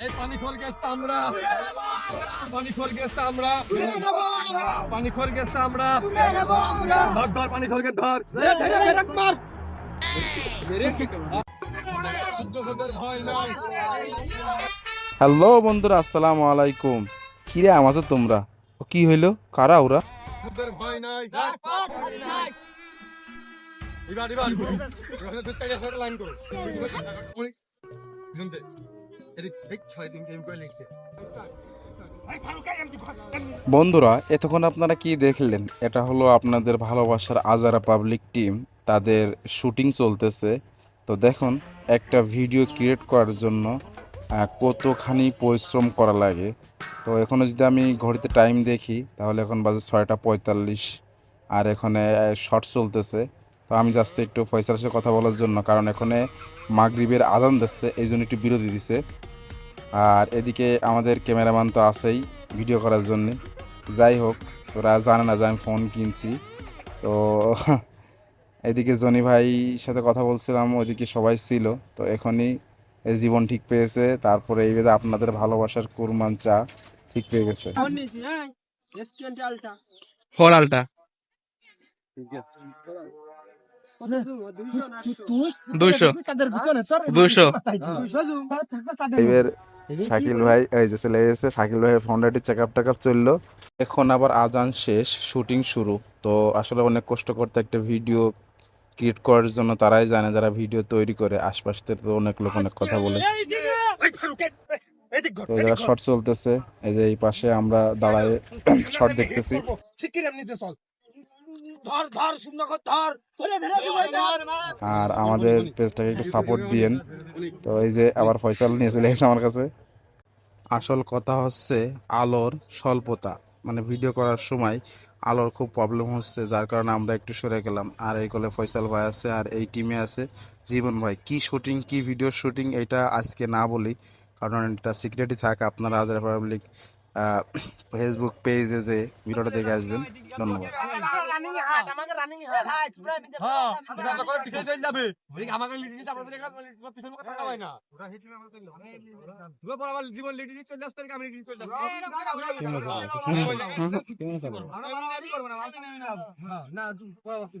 এই পানি খোল গেছে আমরা পানি খোল গেছে আমরা পানি খোল গেছে আমরা ধর ধর পানি খোল গে ধর ভয় হ্যালো বন্ধুরা আসসালামু আলাইকুম কিরে আমাজো তোমরা ও কি হইল কারা ওরা ভয় নাই এবার এবার এবার লাইন করো শুনতে বন্ধুরা, এতক্ষণ আপনারা কি দেখলেন? এটা হলো আপনাদের ভালোবাসার আজারা পাবলিক টিম তাদের শুটিং চলতেছে। তো দেখুন, একটা ভিডিও ক্রিয়েট করার জন্য কতখানি পরিশ্রম করা লাগে। তো এখনও যদি আমি ঘড়িতে টাইম দেখি, তাহলে এখন বাজে ছয়টা পঁয়তাল্লিশ, আর এখানে শর্ট চলতেছে। তো আমি যাচ্ছি একটু ফয়সালের সাথে কথা বলার জন্য, কারণ এখানে মাগরিবের আজান দিচ্ছে, এই জন্য একটু বিরতি দিছে। আর এদিকে আমাদের ক্যামেরাম্যান তো আছেই ভিডিও করার জন্য। যাই হোক ওরা জানে না যে আমি ফোন কিনছি। তো এদিকে জনি ভাই সাথে কথা বলছিলাম ওইদিকে সবাই ছিল। তো এখনই জীবন ঠিক পেয়েছে। তারপরে এই বেদে আপনাদের ভালোবাসার কুরমান চা ঠিক পেয়ে গেছে। দুইশো দুইশো। এবার শাকিল ভাই এই যে চলে এসেছে শাকিল ভাইয়ের ফোনটাটি চেক আপ টেক আপ চলল। এখন আবার আজান শেষ শুটিং শুরু। তো আসলে অনেক কষ্ট করতে একটা ভিডিও ক্রিয়েট করার জন্য তারাই জানে যারা ভিডিও তৈরি করে। আশপাশ থেকে তো অনেক লোক অনেক কথা বলে। তো জায়গায় শর্ট চলতেছে এই যে এই পাশে আমরা দাঁড়ায় শর্ট দেখতেছি। আর আমাদের পেজটাকে একটু সাপোর্ট দিয়েন। তো এই যে আবার ফয়সাল নিয়ে চলে এসেছে আমার কাছে। আসল কথা হচ্ছে আলোর স্বল্পতা। মানে ভিডিও করার সময় আলোর খুব প্রবলেম হচ্ছে যার কারণে আমরা একটু সরে গেলাম। আর এই কলে ফয়সাল ভাই আছে আর এই টিমে আছে জীবন ভাই। কি শুটিং কি ভিডিও শুটিং এটা আজকে না বলি। কারণ এটা সিক্রেটই থাকে আপনারা আজ পাবলিক ফেসবুক পেজে যে ভিডিওটা দেখে আসবেন। ধন্যবাদ। হ্যাঁ। এটা তো করে পিছনে চলে যাবে আমাকে লিডি তো পিছনে কথা হয় না। পর আবার জীবন লিডি চলে আসতে আমি লিডি চলে আসতে না পরবর্তী